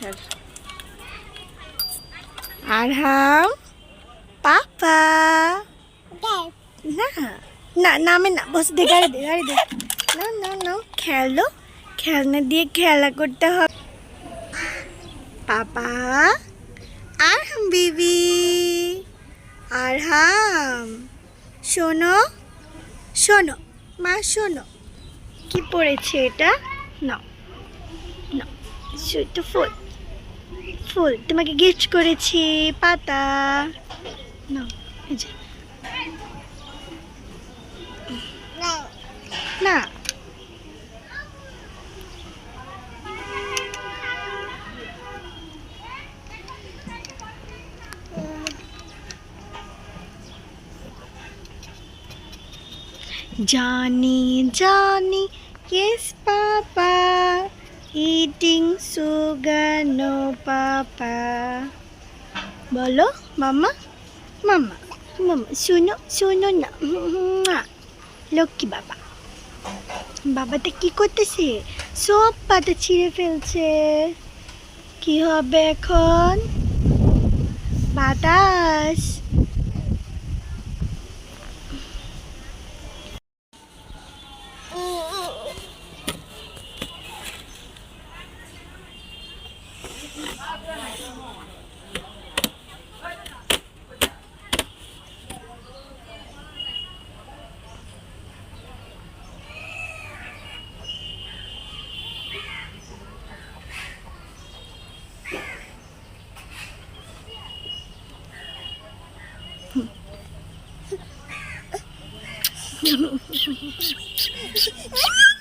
আসার আর হাম পাপা। না না, নামে না, বস, দে, গাড়ি দে গাড়ি দে। না না না খেলো খেলনা দিয়ে খেলা করতে হবে। পাপা আর হাম বিবি আর হাম শোনো শোনো, মা, শোনো, কি পড়েছে এটা? না না, সেটা ফুল ফুল তোমাকে গিফট করেছি পাতা। না। Johny Johny yes papa eating সু no, Papa. বলো মামা মামা মামা শুনো শুনো না। লক্ষ্মী বাবা বাবাটা কি করতেছে? সব পাতা ছিঁড়ে ফেলছে। কি হবে এখন? বাতাস। Ano?